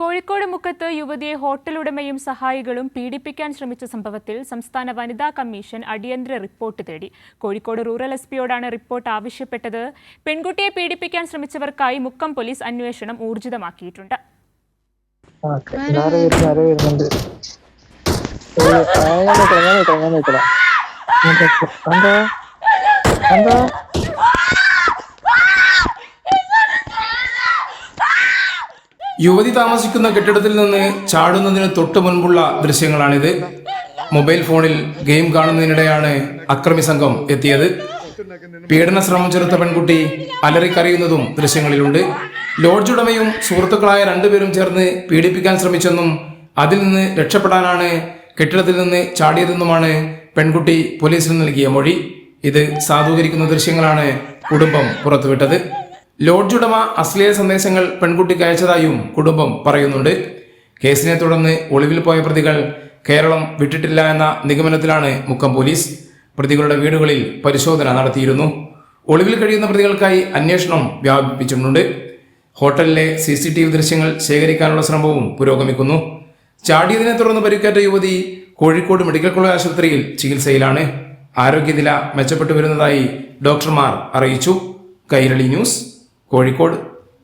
കോഴിക്കോട് മുക്കത്ത് യുവതിയെ ഹോട്ടൽ ഉടമയും സഹായികളും പീഡിപ്പിക്കാൻ ശ്രമിച്ച സംഭവത്തിൽ സംസ്ഥാന വനിതാ കമ്മീഷൻ അടിയന്തര റിപ്പോർട്ട് തേടി. കോഴിക്കോട് റൂറൽ എസ് പിയോടാണ് റിപ്പോർട്ട് ആവശ്യപ്പെട്ടത്. പെൺകുട്ടിയെ പീഡിപ്പിക്കാൻ ശ്രമിച്ചവർക്കായി മുക്കം പോലീസ് അന്വേഷണം ഊർജിതമാക്കിയിട്ടുണ്ട്. ആ, യുവതി താമസിക്കുന്ന കെട്ടിടത്തിൽ നിന്ന് ചാടുന്നതിന് തൊട്ടു മുൻപുള്ള ദൃശ്യങ്ങളാണിത്. മൊബൈൽ ഫോണിൽ ഗെയിം കാണുന്നതിനിടെയാണ് അക്രമി സംഘം എത്തിയത്. പീഡന ശ്രമം ചെറുത്ത പെൺകുട്ടി അലറിക്കറിയുന്നതും ദൃശ്യങ്ങളിലുണ്ട്. ലോഡ്ജ് ഉടമയും സുഹൃത്തുക്കളായ രണ്ടുപേരും ചേർന്ന് പീഡിപ്പിക്കാൻ ശ്രമിച്ചെന്നും അതിൽ നിന്ന് രക്ഷപ്പെടാനാണ് കെട്ടിടത്തിൽ നിന്ന് ചാടിയതെന്നുമാണ് പെൺകുട്ടി പോലീസിന് നൽകിയ മൊഴി. ഇത് സാധൂകരിക്കുന്ന ദൃശ്യങ്ങളാണ് കുടുംബം പുറത്തുവിട്ടത്. ലോഡ്ജ് ഉടമ അശ്ലീല സന്ദേശങ്ങൾ പെൺകുട്ടിക്ക് അയച്ചതായും കുടുംബം പറയുന്നുണ്ട്. കേസിനെ തുടർന്ന് ഒളിവിൽ പോയ പ്രതികൾ കേരളം വിട്ടിട്ടില്ല എന്ന നിഗമനത്തിലാണ് മുക്കം പോലീസ്. പ്രതികളുടെ വീടുകളിൽ പരിശോധന നടത്തിയിരുന്നു. ഒളിവിൽ കഴിയുന്ന പ്രതികൾക്കായി അന്വേഷണം വ്യാപിപ്പിച്ചിട്ടുണ്ട്. ഹോട്ടലിലെ സി സി ടി വി ദൃശ്യങ്ങൾ ശേഖരിക്കാനുള്ള ശ്രമവും പുരോഗമിക്കുന്നു. ചാടിയതിനെ തുടർന്ന് പരിക്കേറ്റ യുവതി കോഴിക്കോട് മെഡിക്കൽ കോളേജ് ആശുപത്രിയിൽ ചികിത്സയിലാണ്. ആരോഗ്യനില മെച്ചപ്പെട്ടു വരുന്നതായി ഡോക്ടർമാർ അറിയിച്ചു. കൈരളി ന്യൂസ്. കോഴിക്കോട്.